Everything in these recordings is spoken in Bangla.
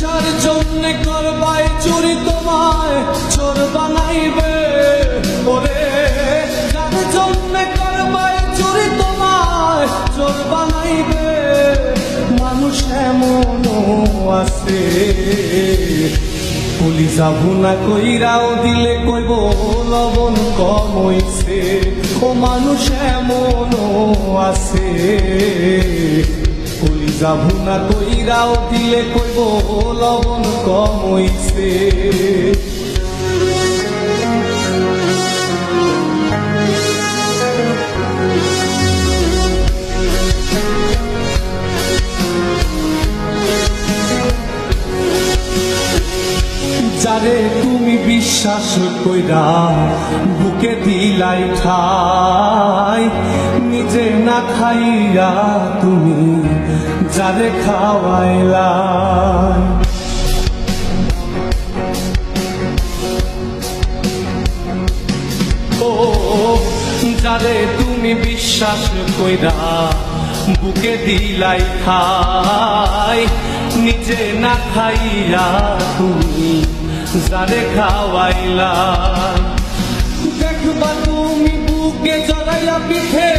যার জন্য করবাই চুরি তোমায়, চোর বানাইবে ওরে। যার জন্য করবাই চুরি তোমায়, চোর বানাইবে। মানুষ এমনও আছে। পুলিশা ভুনা কইরাও দিলে কইব, লবণ কম হইছে। ও মানুষ এমনও আছে। কলিজা ভুনা কইরাও দিলে কইব, লবণ কম হইছে। যারে তুমি বিশ্বাস কইরা বুকে দিলাই ঠাই, নিজে না খাইয়া তুমি যারে খাওয়াইলাই ও, যারে তুমি বিশ্বাস কইরা বুকে দিলাই খাই, নিজে না খাইয়া তুমি যারে খাওয়াইলা দেখবা তুমি বুকে জড়াইয়া পিঠে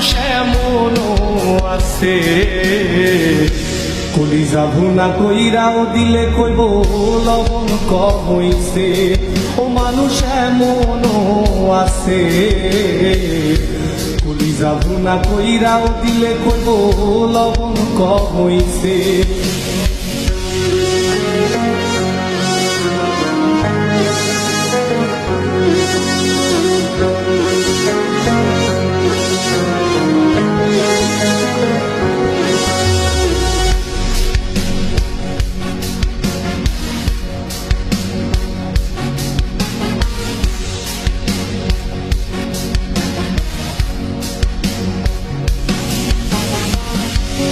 মানুষ এমনও আছে কলিজা ভুনা কইরাও দিলে কইব লবণ কম হইছে। ও মানুষ এমনও আছে কলিজা ভুনা কইরাও দিলে কইব লবণ কম হইছে।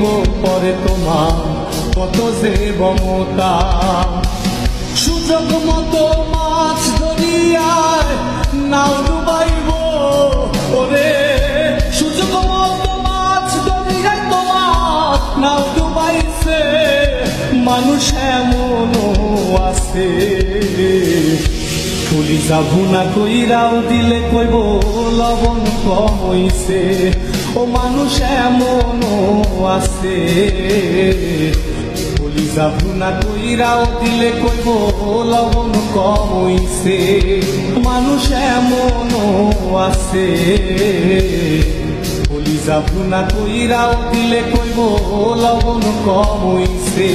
বুঝাইব পরে তোমার কত যে মমতা। সুযোগ মতো মাছ ধরিয়ার নাও ডুবাইব ওরে। সুযোগ মতো মাছ ধরিয়ায় তোমার নাও ডুবাইছে। মানুষ এমনও আছে। পুলিশা ভুনা কইরাও দিলে কইব, লবণ কম হইছে। ও মানুষ এমনও আছে। পুলিশা ভুনা কইরাও দিলে কইব, লবণ কম হইছে। মানুষ এমনও আছে। পুলিশা ভুনা কইরাও দিলে কইব, লবণ কম হইছে।